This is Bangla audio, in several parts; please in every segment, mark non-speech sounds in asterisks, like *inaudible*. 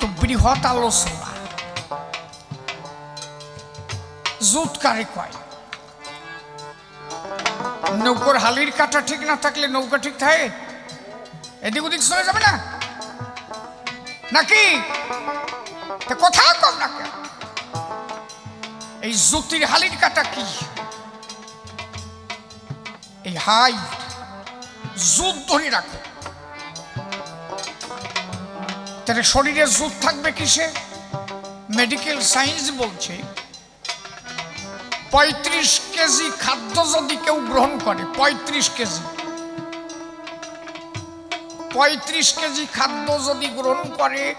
তো বৃহৎ আলোচনা জুত কারে কয় নৌকোর হালির কাটা ঠিক না থাকলে নৌকা ঠিক থাকে এদিক ওদিক চলে যাবে না নাকি কথা কম না এই জুতির হালির কাটা কি এই হাই জুত ধরে রাখো তাহলে শরীরে জুত থাকবে কিসে? মেডিকেল সায়েন্স বলছে, পঁয়ত্রিশ কেজি খাদ্য যদি কেউ গ্রহণ করে, পঁয়ত্রিশ কেজি পঁয়ত্রিশ কেজি খাদ্য যদি গ্রহণ করে,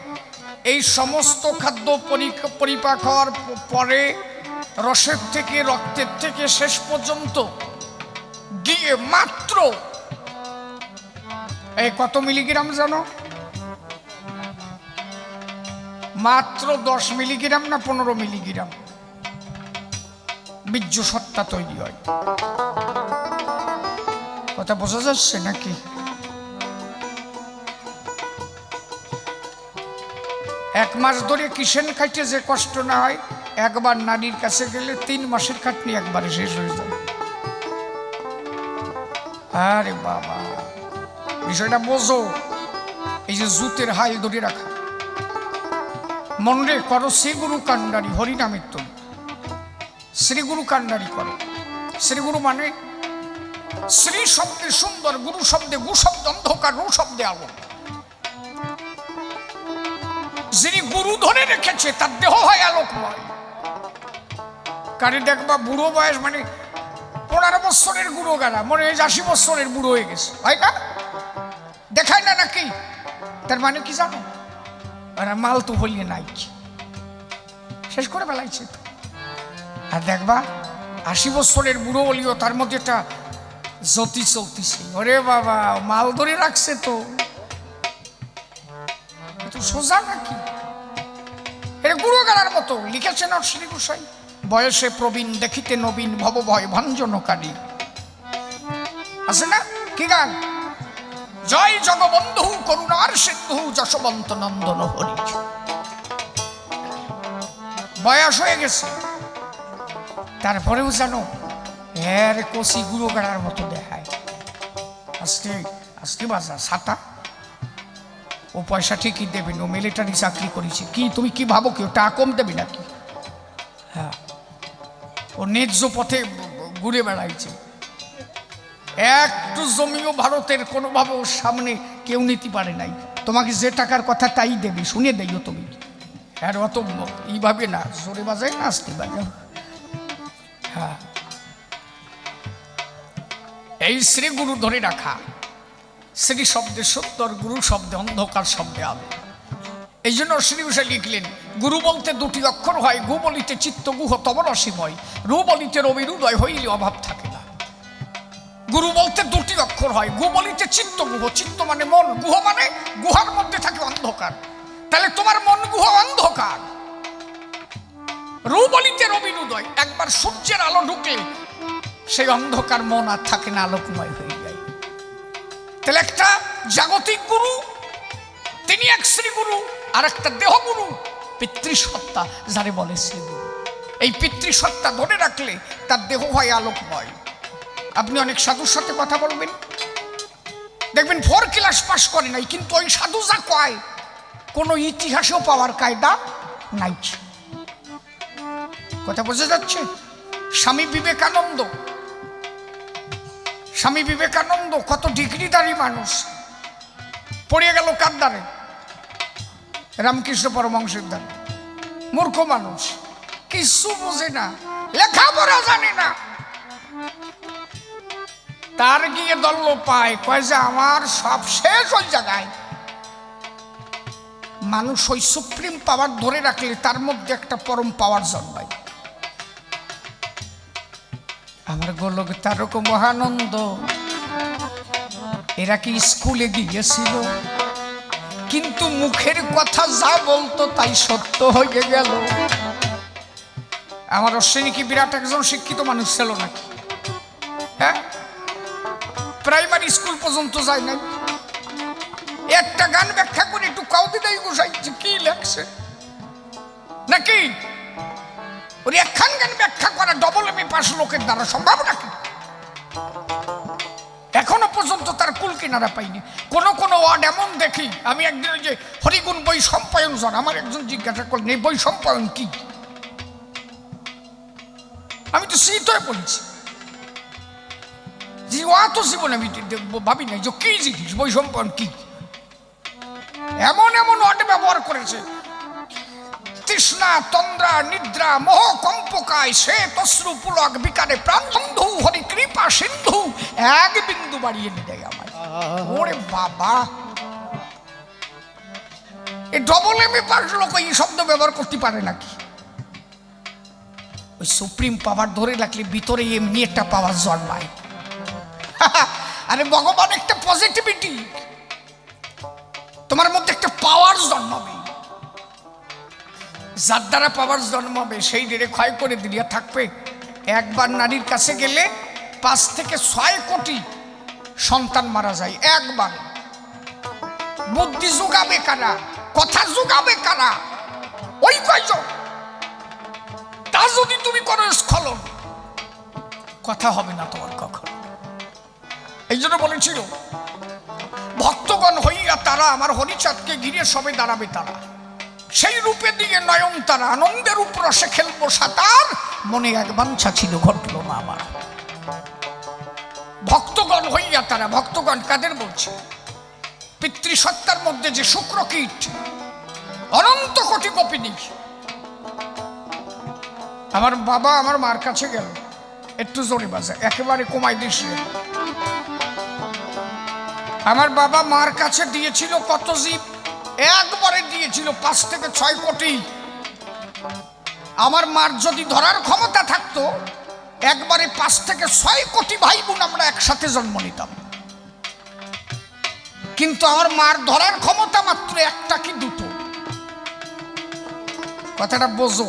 এই সমস্ত খাদ্য পরি- পরিপাক হওয়ার পরে রসের থেকে, রক্তের থেকে শেষ পর্যন্ত গিয়ে মাত্র, এই কত মিলিগ্রাম জানো? মাত্র দশ মিলিগ্রাম না পনেরো মিলিগ্রাম? বীর্য সত্তা তৈরি হয়। কথা বোঝা যাচ্ছে নাকি? এক মাস ধরে কিসেন খাইতে যে কষ্ট না হয়, একবার নারীর কাছে গেলে তিন মাসের খাটনি একবারে শেষ হয়ে যায়। আরে বাবা, বিষয়টা বোঝো। এই যে জুতের হাই ধরে রাখা। মনে করো, শ্রী গুরু কান্ডারি হরিনামের তুমি শ্রী গুরু কান্ডারি করো। শ্রী গুরু মানে শ্রী শব্দে সুন্দর, গুরু শব্দে গু শব্দ অন্ধকার, রু শব্দে আলো। যিনি গুরু ধরে রেখেছে, তার দেহ হয় আলোকময়। কারে দেখবা, বুড়ো বয়স মানে পনেরো বছরের বুড়ো গেলা মনে হয় আশি বছরের বুড়ো হয়ে গেছে। হয় না? দেখায় না নাকি? তার মানে কি জানো? মাল তো হলিয়ে নাই শেষ করে বেলাইছে তো। আর দেখবা, আশি বছরের বুড়ো হলিও তার মধ্যে একটা জ্যোতি চলতিছে। ওরে বাবা, মাল ধরে রাখছে তো। সোজা নাকি? গুরু গালার মতো লিখেছেন শ্রী গোসাই। বয়সে প্রবীণ, দেখিতে নবীন ভব ভয় ভঞ্জনকারী। আছে না? কি গান? জয় জগবন্ধু, করুণার সিন্ধু, যশবন্ত নন্দন হরি। বয়স হয়ে গেছে। তারপরেও জানো এর কষি গুঁড়ো গাড়ার মতো দেখায়। আজকে আজকে বাজার ছাতা ও পয়সা ঠিকই দেবেন ও মিলিটারি চাকরি করেছে। কি, তুমি কি ভাবো কি, ও টাকা কম দেবে নাকি? হ্যাঁ। ও ন্যায্য পথে ঘুরে বেড়াইছে। একটু জমিও ভারতের কোনোভাবে ওর সামনে কেউ নিতে পারে নাই। তোমাকে যে টাকার কথা তাই দেবে, শুনে দেইও তুমি। আর অত এইভাবে না, জোরে বাজায় না, আসতে বাজাও। হ্যাঁ। এই শ্রী গুরু ধরে রাখা। শ্রী শব্দে সুন্দর, গুরু শব্দে অন্ধকার শব্দে আলো। এই জন্য শ্রী ঘোষে লিখলেন, গুরু বলতে দুটি অক্ষর হয়, গু বলিতে চিত্ত গুহ তব রসিময়। রু বলিতে রবির উদয় হইলে অভাব থাকে। গুরু বলতে দুটি অক্ষর হয়। গু বলিতে চিত্ত গুহ চিত্ত মানে মন। গুহ মানে গুহার মধ্যে থাকে অন্ধকার। তাহলে তোমার মন, গুহ অন্ধকার। রু বলিতে রবির উদয় একবার সূর্যের আলো ঢুকলে সেই অন্ধকার মন আর থাকে না, আলোকময় হয়ে যায়। তাহলে একটা জাগতিক গুরু, তিনি এক শ্রীগুরু আর একটা দেহগুরু, পিতৃসত্তা, যারে বলে শ্রীগুরু। এই পিতৃসত্তা ধরে রাখলে তার দেহ হয় আলোকময়। আপনি অনেক সাধুর সাথে কথা বলবেন। দেখবেন ফোর ক্লাস পাস করে নাই, কিন্তু ওই সাধু যা কয়, কোনো ইতিহাসেও পাওয়ার কায়দা নাই। কথা বোঝা যাচ্ছে? স্বামী বিবেকানন্দ স্বামী বিবেকানন্দ কত ডিগ্রিদারী মানুষ, পড়িয়ে গেল কান্দারে রামকৃষ্ণ পরমংশের দ্বারা। মূর্খ মানুষ, কিছু বোঝে না, লেখাপড়া জানে না। তার গিয়ে দল্ল পায়, কয় যে আমার সব শেষ ওই জায়গায়। মানুষ ওই সুপ্রিম পাওয়ার ধরে রাখলে তার মধ্যে একটা পরম পাওয়ার জন্মায়। আমার গোলক তারক মহানন্দ, এরা কি স্কুলে গিয়েছিল? কিন্তু মুখের কথা যা বলতো তাই সত্য হয়ে গেল। আমার অশ্বিনী কি বিরাট একজন শিক্ষিত মানুষ ছিল নাকি? প্রাইমারি স্কুল পর্যন্ত যায় নাই। একটা গান ব্যাখ্যা করে একটু কাউদিদাই গোসাই যে কাউ লাগছে নাকি? ওর একখান গান ব্যাখ্যা করা ডবল এম পাশ লোকের দ্বারা সম্ভব নাকি? এখনও পর্যন্ত তার কুল কিনারা পাইনি। কোন কোন ওয়ার্ড এমন দেখি, আমি একদিন ওই যে হরিগুণ বই সম্পায়ন জন, আমার একজন জিজ্ঞাসা করলেন, এই বই সম্পায়ন কি? আমি তো শীত হয়ে পড়েছি যে ও তো জীবনে আমি ভাবি নাই যে কি জিনিস, বই সম্পায়ন কি? এমন এমন ওয়ার্ড ব্যবহার করেছে। তৃষ্ণা, তন্দ্রা, নিদ্রা, মোহ, কম্পকায় সে তশ্রু পুলক, বিকারে প্রাণ বন্ধু হরি কৃপা, সিন্ধু, এক বিন্দু বাড়িয়ে নিয়ে দেয় আমার ওরে বাবা! এই ডবল এম এ পাস লোক এই শব্দ ব্যবহার করতে পারে নাকি? ওই সুপ্রিম পাওয়ার ধরে রাখলে ভিতরে এমনি একটা পাওয়ার জন্মায়। *laughs* আরে ভগবান, একটা পজিটিভিটি তোমার মধ্যে একটা পাওয়ার জন্মাবে। যার দ্বারা পাওয়ার জন্মাবে, সেই ডেরে ক্ষয় করে দিলিয়া থাকবে। একবার নারীর কাছে গেলে পাঁচ থেকে ছয় কোটি সন্তান মারা যায়, একবার। বুদ্ধি যোগাবে কারা? কথা যোগাবে কারা? ওই কয়জন? তা যদি তুমি করো, স্খলন। কথা হবে না তোমার কখন। এই জন্য বলেছিল, ভক্তগণ হইয়া তারা আমার হরিচাঁদকে ঘিরে সবে দাঁড়াবে তারা। সেই রূপে দিয়ে নয়ন তারা আনন্দের উপর সে খেলব সাঁতার, মনে এক বাঞ্ছা ছিল ঘটল না আমার। ভক্তগণ হইয়া তারা, ভক্তগণ কাদের বলছে? পিতৃসত্তার মধ্যে যে শুক্রকীট, অনন্ত কোটি গোপিনী। আমার বাবা আমার মার কাছে গেল, একটু জোরে বাজা, একেবারে কমাই দিস। আমার বাবা মার কাছে দিয়েছিল কত জীব একবারে দিয়েছিল পাঁচ থেকে ছয় কোটি। আমার মার যদি ধরার ক্ষমতা থাকতো, একবারে পাঁচ থেকে ছয় কোটি ভাই বোন আমরা একসাথে জন্ম নিতাম। কিন্তু আমার মার ধরার ক্ষমতা মাত্র একটা কি দুটো? কথাটা বোঝো।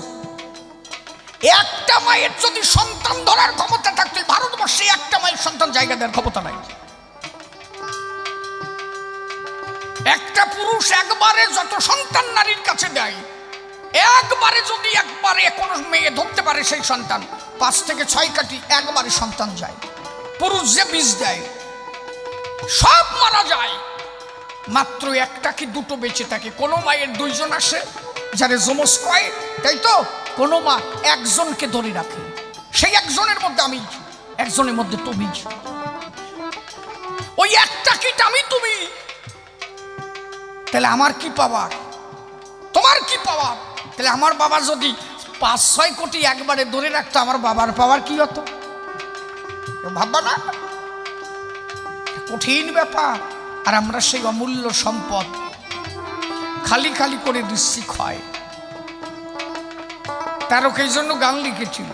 একটা মায়ের যদি সন্তান ধরার ক্ষমতা থাকতো ভারতবর্ষে একটা মায়ের সন্তান জায়গা দেওয়ার ক্ষমতা নাই। একটা পুরুষ একবারে যত সন্তান নারীর কাছে দেয়, একবারে যদি একবারে কোনো মেয়ে ধরতে পারে সেই সন্তান, পাঁচ থেকে ছয় কাটি একবারে সন্তান যায়। পুরুষ যে বীজ দেয়, সব মারা যায়। মাত্র একটা কি দুটো বেঁচে থাকে? কোনো মায়ের দুইজন আসে যারে জমস কয়, তাই তো? কোনো মা একজনকে ধরে রাখে। সেই একজনের মধ্যে আমি, একজনের মধ্যে তুমি। ওই একটা কিট আমি তুমি? তাহলে আমার কি পাওয়ার? তোমার কি পাওয়ার? তাহলে আমার বাবা যদি পাঁচ, ছয় কোটি একবারে ধরে রাখতো, আমার বাবার পাওয়ার কি হতো? ভাববা না? কঠিন ব্যাপার। আর আমরা সেই অমূল্য সম্পদ খালি খালি করে দিচ্ছি ক্ষয় তেরো এই জন্য গান লিখেছিল।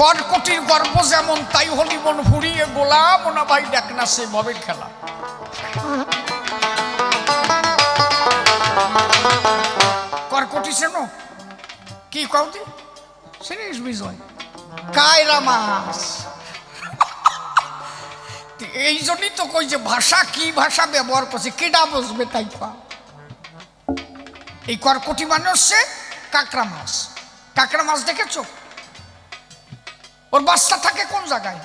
কটকটির গর্ব যেমন, তাই হলি মন ফুরিয়ে গোলাম না ভাই, দেখ না সে ভবের খেলা। কর্কটি সেন? কি কৌতি সিরিজ বিজয় কায়রা মাছ। এই জন্যই তো কই যে ভাষা, কি ভাষা ব্যবহার করছে, কেডা বুঝবে তাই পা এই কর্কটি মানে হচ্ছে কাঁকড়া মাছ। কাঁকড়া মাছ দেখেছ? ওর বাচ্চা থাকে কোন জায়গায়?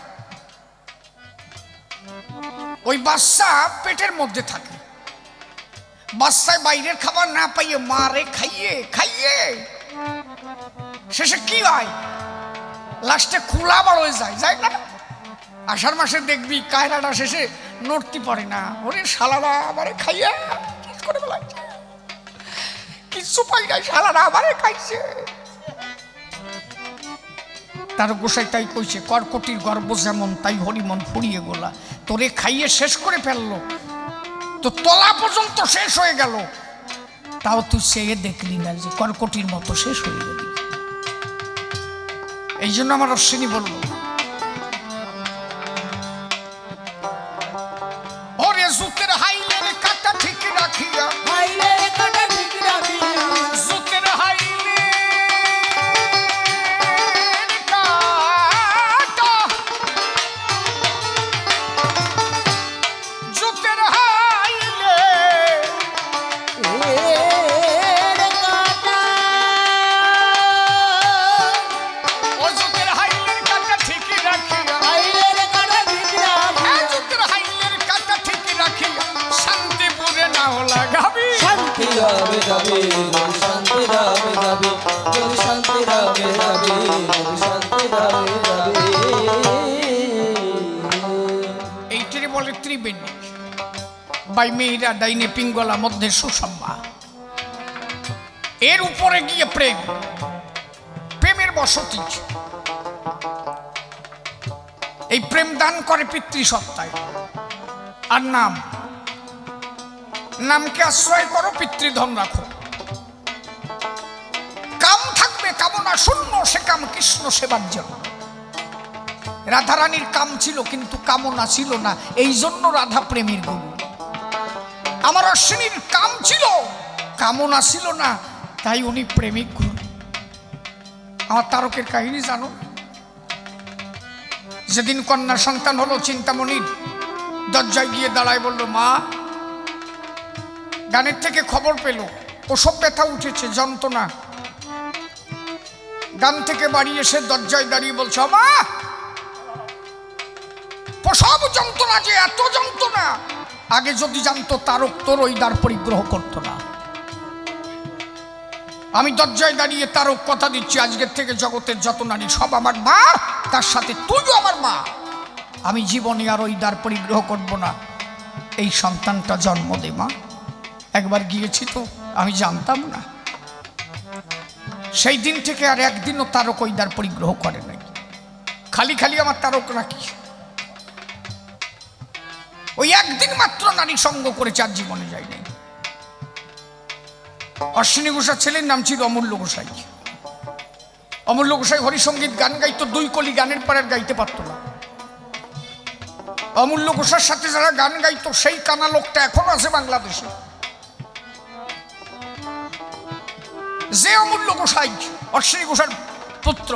ওই বাচ্চা পেটের মধ্যে থাকে। বাচ্চায় বাইরের খাবার না পাইয়ে মারে, খাইয়ে খাইয়ে। শেষে কি হয়? লাস্টে খোলা বড় হয়ে যায় যায় না? আষাঢ় মাসে দেখবি কায়রাটা শেষে নড়তি পারে না। ওরে শালারা, আমারে খাইয়া করে কিছু পাই নাই, শালারা আমারে খাইছে। তার গোসাই তাই কইছে, কর্কটির গর্ব যেমন, তাই হরিমন ফুরিয়ে গোলা। তোরে খাইয়ে শেষ করে ফেলল। তো তলা পর্যন্ত শেষ হয়ে গেল। তাও তুই সে দেখলি না যে কর্কটির মতো শেষ হয়ে গেলি। এই জন্য আমার অশ্বিনী বলল রামে যাবে যদি শান্তি রামে যাবে যদি শান্তি রামে যাবে যদি শান্তি রামে যাবে এইটারে বলে ত্রিবেণী, বাই মেয়েরা ডাইনে পিঙ্গলা মধ্যে সুসম্মা এর উপরে গিয়ে প্রেম, প্রেমের বসতি। এই প্রেম দান করে পিতৃসত্তায়। আর নাম নামকে আশ্রয় করো, পিতৃধন রাখো। কাম থাকবে, কামনা শূন্য, সে কাম কৃষ্ণ সেবার জন্য। রাধারানীর কাম ছিল, কিন্তু কামনা ছিল না। এই জন্য রাধা প্রেমের গুরু আমার অশ্বিনীর কাম ছিল, কামনা ছিল না, তাই উনি প্রেমিক গুরু আমার তারকের কাহিনী জানো? যেদিন কন্যা সন্তান হলো, চিন্তামণির দরজায় গিয়ে দাঁড়ায় বলল, মা গানের থেকে খবর পেল, ওসব ব্যথা উঠেছে, যন্ত্রণা। গান থেকে বাড়ি এসে দরজায় দাঁড়িয়ে বলছে মা প্রসব যন্ত্রণা যে, এত যন্ত্রণা! আগে যদি জানতো তারক তোর ওই দ্বার পরিগ্রহ করতো না। আমি দরজায় দাঁড়িয়ে তারক কথা দিচ্ছি, আজকের থেকে জগতের যত নারী, সব আমার মা, তার সাথে তুইও আমার মা। আমি জীবনে আর ওই দ্বার পরিগ্রহ করব না। এই সন্তানটা জন্ম দে, মা। একবার গিয়েছি তো, আমি জানতাম না। সেই দিন থেকে আর একদিনও তারক ওই দ্বার পরিগ্রহ করে নাই। খালি খালি আমার তারক রাখি ওই একদিন মাত্র নারী সঙ্গ করে আর জীবনে যায় নাই। অশ্বিনী ঘোষার ছেলের নাম ছিল অমূল্য গোসাই। অমূল্য গোসাই হরিসঙ্গীত গান গাইতো, দুই কলি গানের পর আর গাইতে পারতো না। অমূল্য ঘোষার সাথে যারা গান গাইতো, সেই কানা লোকটা এখনও আছে বাংলাদেশে। যে অমূল্য গোসাই, অশ্বিনী ঘোষার পুত্র।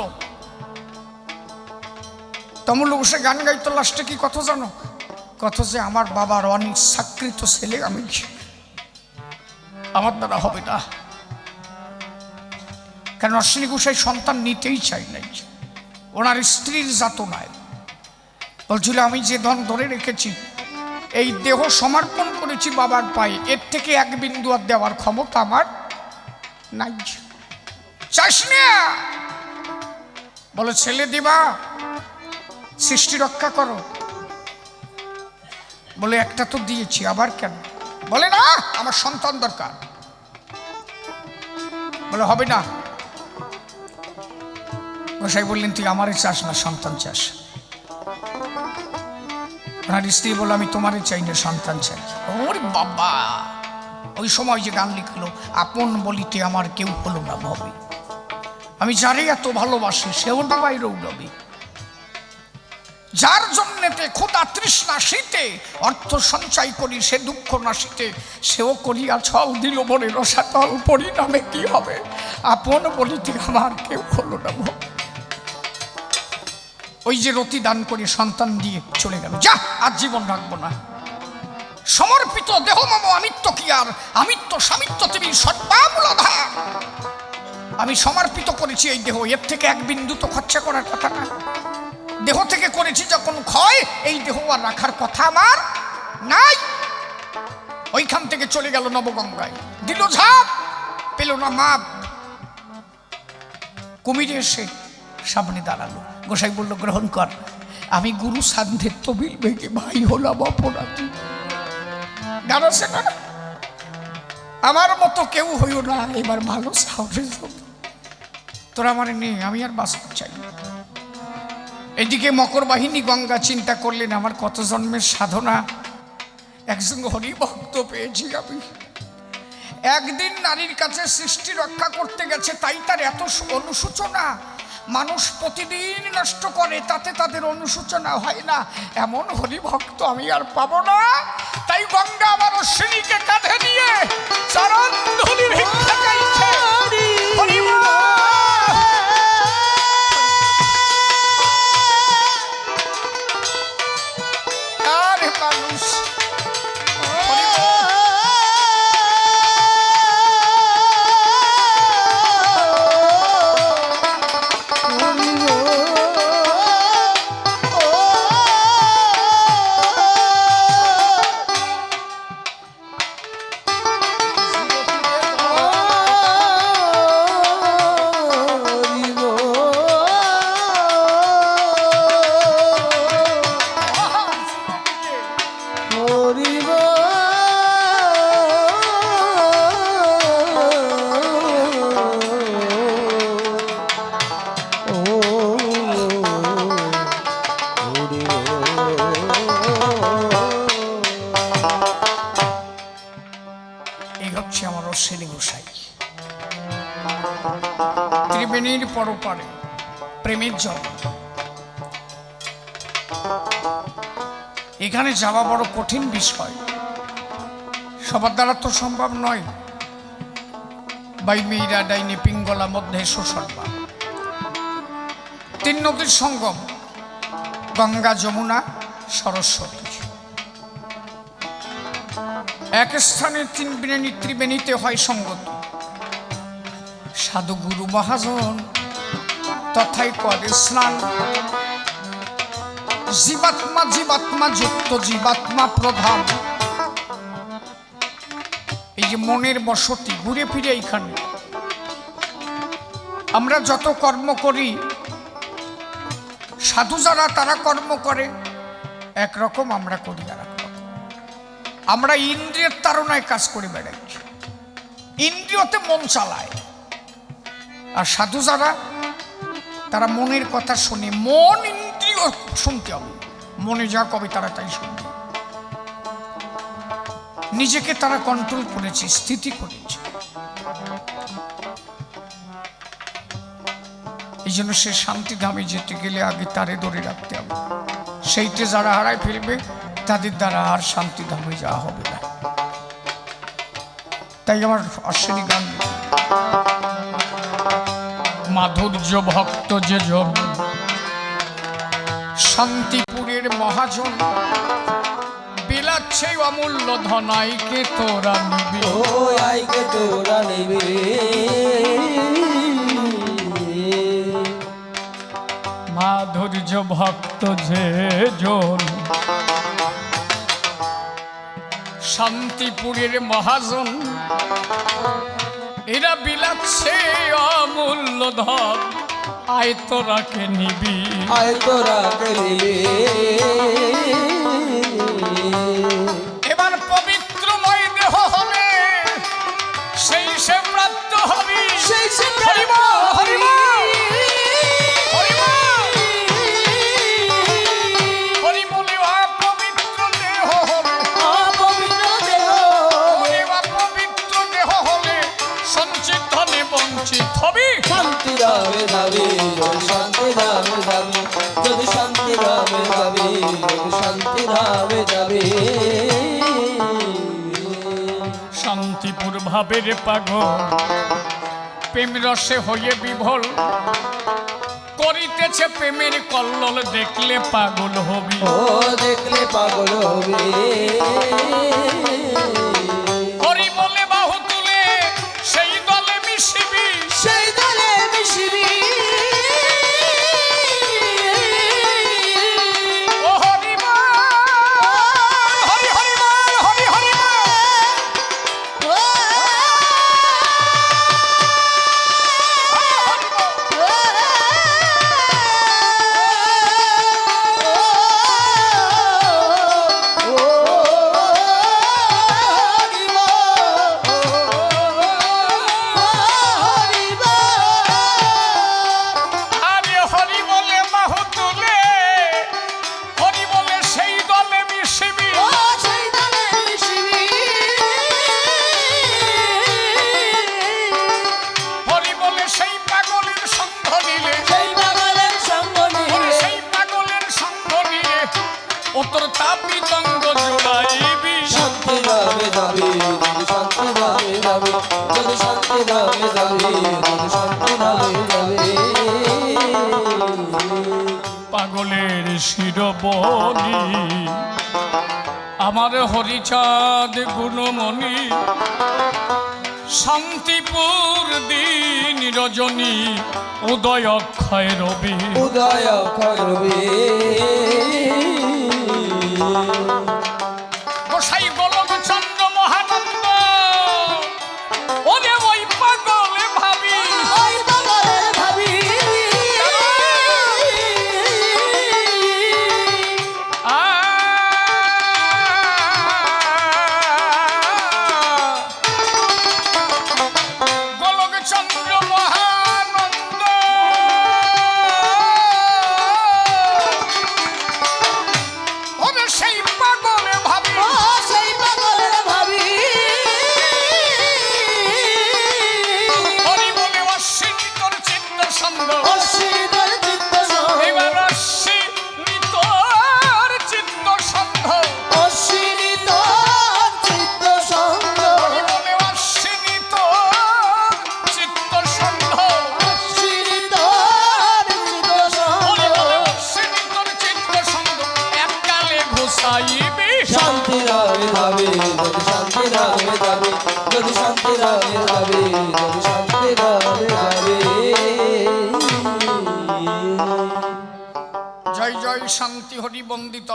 তমূল্য গোসাই গান গাইতো লাস্টে কি কথা জানো? কত যে আমার বাবার অনিচ্ছাকৃত ছেলে আমি আমার দ্বারা হবে না। কেন অশ্বিনী গোসাই সন্তান নিতেই চাই নাই ওনার স্ত্রীর জাত নাই। বলছিল, আমি যে ধন ধরে রেখেছি, এই দেহ সমর্পণ করেছি বাবার পায়ে, এর থেকে এক বিন্দু আর দেওয়ার ক্ষমতা আমার নাই চাস না? বলো, ছেলে দিবা? সৃষ্টি রক্ষা করো। বলে, একটা তো দিয়েছি, আবার কেন? বলে, না, আমার সন্তান দরকার। বলে, হবে না। গোসাই বললেন, তুই আমারই চাস না, সন্তান চাস। ওনার স্ত্রী বলল, আমি তোমারই চাই না, সন্তান চাই। ওর বাবা! ওই সময় যে গান লিখলো, আপন বলিতে আমার কেউ হলো না ভবে। আমি যারে এত ভালোবাসি, সেও না বাইরেও নবী যার জন্যেতে ক্ষুদা তৃষ্ণা শীতে, অর্থ সঞ্চয় করি সে দুঃখ নাশিতে, সেও করিয়া ছল দিল বলে রসাতল, পরিণামে কি হবে? আপন বলিতে আমার কেউ হলো না। ওই যে রতি দান করে সন্তান দিয়ে চলে গেল। যা, আর জীবন রাখব না। সমর্পিত দেহ মম আমিত্ব কি আর? আমিত্ব স্বামিত্ব তুমি সর্বামূলধার আমি সমর্পিত করেছি এই দেহ, এর থেকে এক বিন্দু তো খরচা করার কথা না। দেহ থেকে করেছি যখন ক্ষয়, এই দেহ আর রাখার কথা আমার নাই। ওইখান থেকে চলে গেল নবগঙ্গায়। দিল ঝাপ, পেল না মাপ। কুমিরে এসে সামনে দাঁড়াল। গোসাই বলল, গ্রহণ কর। আমি গুরু সান্ধের তবিল ভেঙে ভাই হলাম অপরাধী। গান আছে না? আমার মতো কেউ হইও না, এবার ভালো সাহসে তোরা আমার নেই আমি আর বাঁচতে চাই। এদিকে মকর বাহিনী গঙ্গা চিন্তা করলেন, আমার কত জন্মের সাধনা? একজন হরিভক্ত পেয়েছি আমি। একদিন নারীর কাছে সৃষ্টি রক্ষা করতে গেছে, তাই তার এত অনুশোচনা মানুষ প্রতিদিন নষ্ট করে, তাতে তাদের অনুশোচনা হয় না। এমন হরিভক্ত আমি আর পাবো না। তাই গঙ্গা আমার অশ্বিনীকে কাঁধে নিয়ে চরণ ধুলি ভিক্ষা চাইছে। পরপারে প্রেমের জন্ম এখানে যাওয়া বড় কঠিন বিষয়। সবার দ্বারা তো সম্ভব নয়। বাই মেয়েরা ডাইনে পিঙ্গলা মধ্যে শোষণবা তিন নদীর সঙ্গম, গঙ্গা, যমুনা, সরস্বতী। এক স্থানে তিন বিনানি ত্রিবেণীতে হয় সঙ্গত। সাধু গুরু মহাজন তথাই করে স্নান। জীবাত্মা জীবাত্মা যুক্ত জীবাত্মা প্রধান। এই যে মনের বসতি, ঘুরে ফিরে এইখানে। আমরা যত কর্ম করি, সাধু যারা, তারা কর্ম করে, একরকম আমরা করি আর আমরা ইন্দ্রিয়ের তারণায় কাজ করে বেড়াচ্ছি। ইন্দ্রিয়তে মন চালায়। আর সাধু যারা তারা মনের কথা শুনে, মন ইন্দ্রিয় শুনতে হবে। মনে যা কবে তারা তাই শুনবে। নিজেকে তারা কন্ট্রোল করেছে, স্থিতি করেছে। এই জন্য সে শান্তিধামে যেতে গেলে আগে তারে ধরে রাখতে হবে। সেইটে যারা হারায় ফেলবে, তাদের দ্বারা আর শান্তিধামে যাওয়া হবে না। তাই আমার অশ্বিনী গান মাধুর্য ভক্ত যে জন শান্তিপুরের মহাজন বিলাচ্ছে অমূল্য ধনাইকে তোরা নিবি। আইকে তোরা নিবে। মাধুর্য ভক্ত যে জন শান্তিপুরের মহাজন এরা বিলাচ্ছে অমূল্য ধন। আয় তোরাকে নিবি? আয় তোরা নিবি? এবার পবিত্রময় দেহ হবে। সেই সে প্রাপ্ত হবি। সেই সে হরিব হরিব হবি। শান্তি রামে যাবে যদি শান্তি রামে যাবে যদি শান্তি রামে যাবে যদি শান্তি রামে যাবে। শান্তিপুর ভাবের পাগল প্রেম রসে হয়ে বিভল করিতেছে প্রেমের কল্লল দেখলে পাগল হবি। ও দেখলে পাগল হবে। হরিচাঁদ গুণমণি শান্তিপুর দিন রজনী উদয় অক্ষয় রবি। উদয় অক্ষয় রবি। গোসাই গোলক চন্দ্র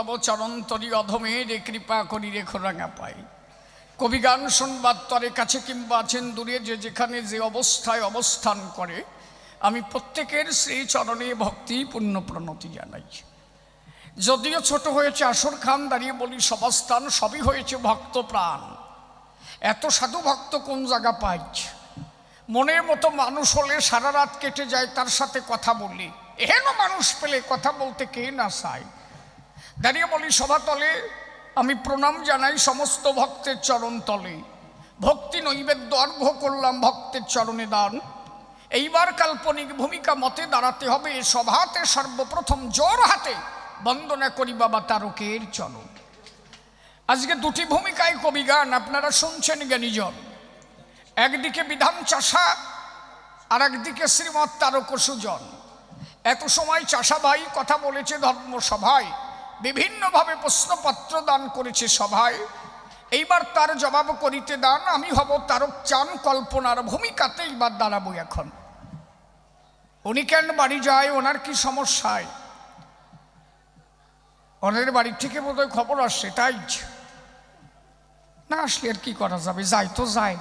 তব চরণ তরি অধমে রে কৃপা করি রে খোরাঙা পাই। কবি গান শুনবার তরে কাছে কিংবা আছেন দূরে যে যেখানে যে অবস্থায় অবস্থান করে, আমি প্রত্যেকের সেই চরণে ভক্তি পূর্ণ প্রণতি জানাই। যদিও ছোট হয়েছে আসর খান, দাঁড়িয়ে বলি সবাস্থান সবই হয়েছে ভক্ত প্রাণ। এত সাধু ভক্ত কোন জায়গা পাইছে মনের মতো মানুষ হলে সারা রাত কেটে যায় তার সাথে কথা বলি। এহেন মানুষ পেলে কথা বলতে কে না চায়? দাঁড়িয়ে বলি সভাতলে আমি প্রণাম জানাই সমস্ত ভক্তের চরণ তলে। ভক্তি নৈবেদ্য অর্ঘ করলাম ভক্তের চরণে দান। এইবার কাল্পনিক ভূমিকা মতে দাঁড়াতে হবে সভাতে, সর্বপ্রথম জোর হাতে বন্দনা করি বাবা তারকের চরণ। আজকে দুটি ভূমিকায় কবি গান, আপনারা শুনছেন জ্ঞানীজন। একদিকে বিধান চাষা আর একদিকে শ্রীমৎ তারক সুজন এত সময় চাষা ভাই কথা বলেছে ধর্মসভায়। বিভিন্নভাবে প্রশ্নপত্র দান করেছে সভায়। এইবার তার জবাব করিতে দান, আমি হব তারক চান কল্পনার ভূমিকাতে এইবার দাঁড়াবো এখন। উনি কেন বাড়ি যায়, ওনার কি সমস্যায়? ওনাদের বাড়ির থেকে বোধহয় খবর আসছে, তাই না আসলে আর কি করা যাবে, যায় তো যায়।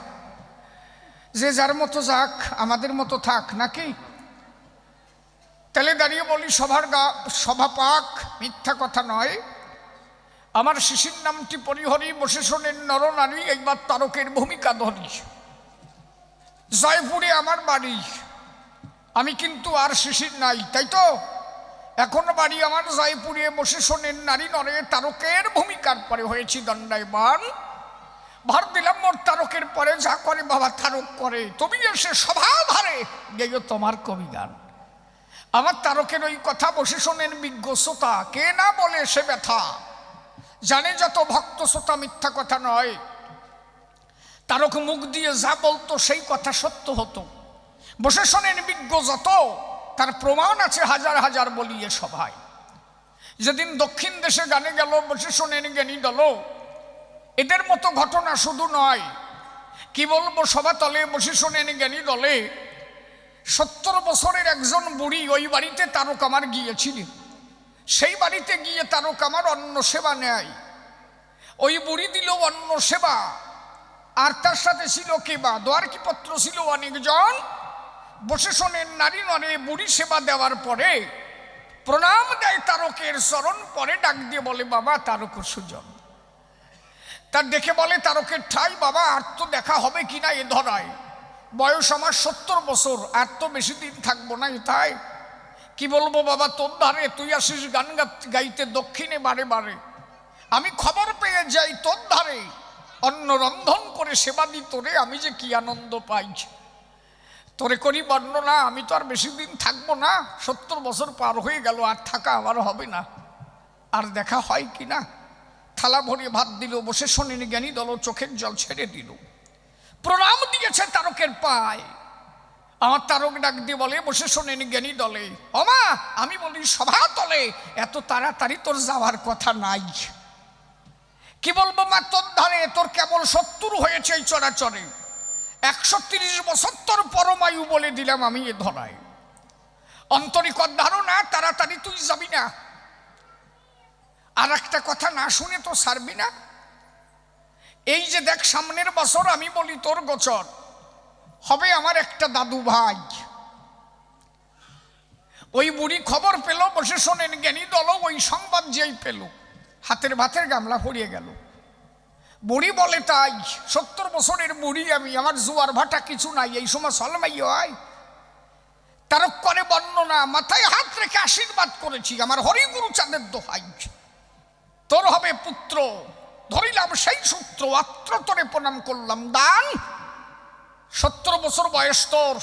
যে যার মতো যাক, আমাদের মতো থাক, নাকি? তাহলে দাঁড়িয়ে বলি, সভার গা সভা পাক মিথ্যা কথা নয়। আমার শিশির নামটি পরিহরি বসে শোনেন নরনারী এইবার তারকের ভূমিকা ধরি জয়পুরে আমার বাড়ি। আমি কিন্তু আর শিশির নাই, তাই তো? এখন বাড়ি আমার জয়পুরে বসে শোনেন নারী নরে তারকের ভূমিকার পরে হয়েছি দণ্ডায়বান ভার দিলাম মোর তারকের পরে, যা করে বাবা তারক করে, তুমি এসে সভা ধারে গেও তোমার কবি গান আমার তারকের ওই কথা বসে শোনেন বিজ্ঞ শ্রোতা। কে না বলে সে ব্যথা? জানে যত ভক্ত শ্রোতা মিথ্যা কথা নয়। তারক মুখ দিয়ে যা বলতো সেই কথা সত্য হতো। বসে শোনেন বিজ্ঞ যত, তার প্রমাণ আছে হাজার হাজার বলিয়ে সভায়। যেদিন দক্ষিণ দেশে গানে গেল, বসে শোনেন জ্ঞানী দল। এদের মতো ঘটনা শুধু নয়, কি বলব সভাতলে বসে শোনেন জ্ঞানী দলে। সত্তর বছরের একজন বুড়ি ওই বাড়িতে তারক আমার গিয়েছিলেন। সেই বাড়িতে গিয়ে তারক আমার অন্ন সেবা নেয়। ওই বুড়ি দিল অন্ন সেবা। আর তার সাথে ছিল কেবা দোয়ার কি পত্র ছিল অনেকজন। বসে শোনেন নারী নরে বুড়ি সেবা দেওয়ার পরে প্রণাম দেয় তারকের চরণ, পরে ডাক দিয়ে বলে, বাবা, তারক সুজন। তার দেখে বলে, তারকের ঠাই, বাবা, আর তো দেখা হবে কিনা এ ধরায়। বয়স আমার সত্তর বছর, আর তো বেশি দিন থাকব না তাই। কি বলব বাবা, তোর ধারে তুই আসিস গান গাইতে দক্ষিণে বারে বারে। আমি খবর পেয়ে যাই তোর ধারে, অন্ন রন্ধন করে সেবা দি তোরে, আমি যে কি আনন্দ পাই তোরে করি বর্ণনা আমি তো আর বেশি দিন থাকব না, সত্তর বছর পার হয়ে গেল, আর থাকা আমার হবে না। আর দেখা হয় কি না? থালা ভরিয়ে ভাত দিল, বসে শোনেনি জ্ঞানী দল, চোখের জল ছেড়ে দিল। প্রণাম দিয়েছে তারকের পায়। আমার তারক ডাক দিয়ে বলে, বসে শোনেন জ্ঞানী দলে। অমা আমি বলি, সভা তলে, এত তাড়াতাড়ি তোর যাওয়ার কথা নাই। কি বলব মা, তোর ধারে তোর কেবল সত্তর হয়েছে এই চরাচরে। একশো তিরিশ বছর পরমায়ু বলে দিলাম আমি এ ধরায়। অন্তরিকর ধারণা, তাড়াতাড়ি তুই যাবি না। আর একটা কথা না শুনে তো সারবি না। এই যে দেখ সামনের বছর আমি বলি তোর গোচর, হবে আমার একটা দাদু ভাই। ওই বুড়ি খবর পেল, বসে শোনেন জ্ঞানী দল, ওই সংবাদ যেই পেল, হাতের ভাতের গামলা পড়িয়ে গেল। বুড়ি বলে, তাই সত্তর বছরের বুড়ি আমি, আমার জুয়ার ভাটা কিছু নাই, এই সময় সলমাই হয় তারক করে বর্ণনা, মাথায় হাত রেখে আশীর্বাদ করেছি, আমার হরিগুরু চাঁদের দোহাই। তোর হবে পুত্র ধরিলাম সেই সূত্র আত্র তোরে প্রণাম করলাম, দান, সত্তর বছর বয়স তোর,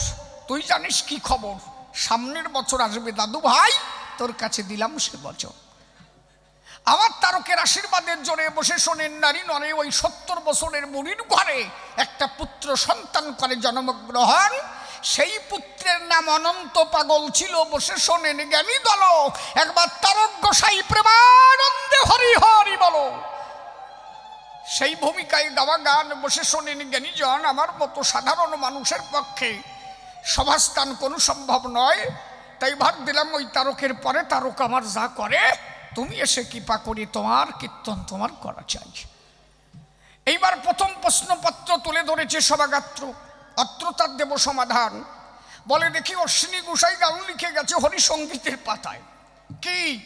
তুই জানিস কি খবর? সামনের বছর আসবে দাদু ভাই, তোর কাছে দিলাম সে বছর আমার তারকের আশীর্বাদের জোরে বসে শোনেন নারী নরে, ওই সত্তর বছরের বুড়ির ঘরে একটা পুত্র সন্তান করে জন্মগ্রহণ। সেই পুত্রের নাম অনন্ত পাগল ছিল। বসে শোনেন জ্ঞানী দল, একবার তারক গোসাই প্রেমানন্দে হরি হরি বলো। সেই ভূমিকায় গাওয়া গান বসে শোনেন জ্ঞানীজন, আমার মতো সাধারণ মানুষের পক্ষে সভাস্থান কোনো সম্ভব নয়। তাই ভাগ দিলাম ওই তারকের পরে, তারক আমার যা করে, তুমি এসে কৃপা করি, তোমার কীর্তন তোমার করা চাই। এইবার প্রথম প্রশ্নপত্র তুলে ধরেছে সভাগাত্র, অত্র তার দেব সমাধান। বলে দেখি অশ্বিনী গোসাই গান লিখে গেছে হরিসঙ্গীতের পাতায়। কি?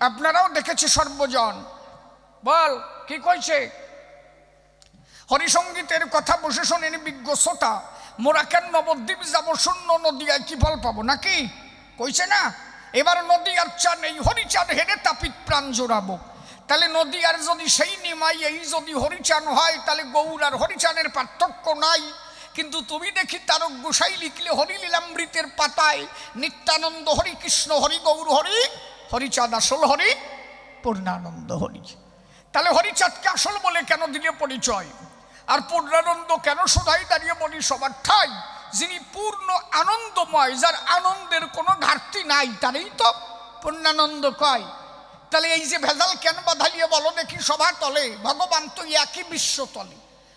আপনারাও দেখেছে সর্বজন। বল, কি কইছে? হরিসঙ্গীতের কথা বসে শোনেন বিজ্ঞ শ্রোতা। মোরা কেন নবদ্বীপ যাব শূন্য নদীয়ায় কি ফল পাবো নাকি? কইছে না, এবার নদী আর চা নেই হরিচাঁদ হেরে তাপিত প্রাণ জোড়াবো। তাহলে নদী আর যদি সেই নিমাই, এই যদি হরিচান হয়, তাহলে গৌর আর হরিচানের পার্থক্য নাই। কিন্তু তুমি দেখি তারক গোসাই লিখলে হরিলীলামৃতের পাতায়, নিত্যানন্দ হরি কৃষ্ণ হরি গৌর হরি, হরিচাঁদ আসল হরি, পূর্ণানন্দ হরি। তাহলে হরিচাঁদকে আসল বলে কেন দিলে পরিচয়? আর পূর্ণানন্দ কেন সদাই দাঁড়িয়ে বলি সবার ঠাই? যিনি পূর্ণ আনন্দময়, যার আনন্দের কোনো ঘাটতি নাই, তারই তো পূর্ণানন্দ কয়। তাহলে এই যে ভেজাল কেন বাধালিয়ে বলো দেখি সভা তলে? ভগবান তো একই বিশ্ব তলে।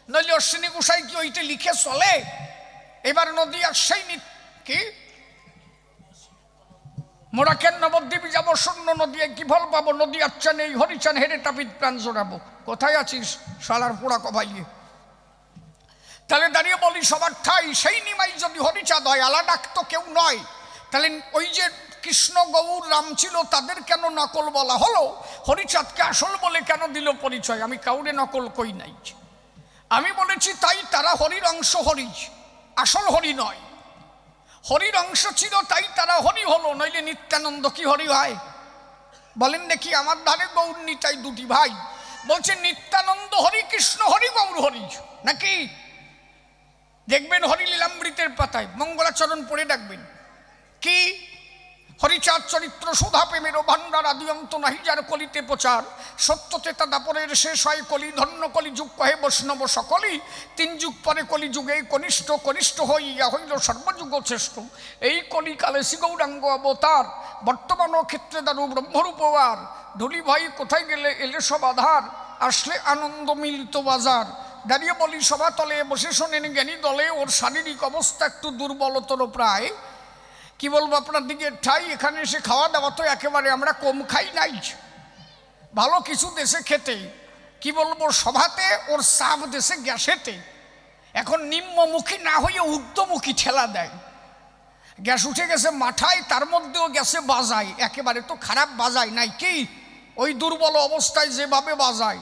নইলে অশ্বিনী গোসাই কি ওইটা লিখে চলে? এবার নদী আর সেই কি? মোরা কেন নবদ্বীপে যাব, শূন্য নদী কি ফল পাবো? নদী আচ্ছা নেই হরিচান হেরে তাপিত প্রাণ জোড়াবো। কোথায় আছিস শালার পোড়া কবাইয়ে তাহলে দাঁড়িয়ে বলি, সবার ঠাই, সেই নিমাই যদি হরিচাঁদ হয় আলাদা তো কেউ নয়। তাহলে ওই যে কৃষ্ণ, গৌর, রাম ছিল, তাদের কেন নকল বলা হলো? হরিচাঁদকে আসল বলে কেন দিল পরিচয়? আমি কাউরে নকল কই নাই। আমি বলেছি, তাই তারা হরির অংশ হরি, আসল হরি নয়। হরির অংশ ছিল, তাই তারা হরি হলো, নইলে নিত্যানন্দ কি হরি হয়? বলেন দেখি, আমার ধারে গৌর নিতাই দুটি ভাই। বলছে, নিত্যানন্দ হরি, কৃষ্ণ হরি, গৌর হরি, নাকি? দেখবেন হরিলীলামৃতের পাতায় মঙ্গলাচরণ পড়ে ডাকবেন। কি? হরিচাঁদ চরিত্র সুধা প্রেমের ভান্ডার আদি অন্ত নাহি যার কলিতে প্রচার। সত্য চেতা দাপরের শেষ হয় কলি, ধন্য কলি যুগ কহে বৈষ্ণব সকলই তিন যুগ পরে কলি যুগে কনিষ্ঠ কনিষ্ঠ হইয়া হইল সর্বযুগ শ্রেষ্ঠ। এই কলিকালে শ্রীগৌরাঙ্গ অবতার, বর্তমান ক্ষেত্রে দারু ব্রহ্মরূপবার ধুলি ভাই কোথায় গেলে এলে সব আধার? আসলে আনন্দ মিলিত বাজার। দাঁড়িয়ে বলি, সভা তলে বসে শোনেন জ্ঞানী দলে, ওর শারীরিক অবস্থা একটু দুর্বলতর প্রায়। কি বলব আপনার দিকে? ঠাই, এখানে এসে খাওয়া দাওয়া তো একেবারে আমরা কম খাই নাই। ভালো কিছু দেশে খেতে। কি বলব, সভাতে ওর সাপ দেশে গ্যাসেতে। এখন নিম্নমুখী না হয়ে ঊর্ধ্বমুখী ঠেলা দেয়। গ্যাস উঠে গেছে মাথায় তার মধ্যেও গ্যাসে বাজায়। একেবারে তো খারাপ বাজায়, নাই কি? ওই দুর্বল অবস্থায় যেভাবে বাজায়।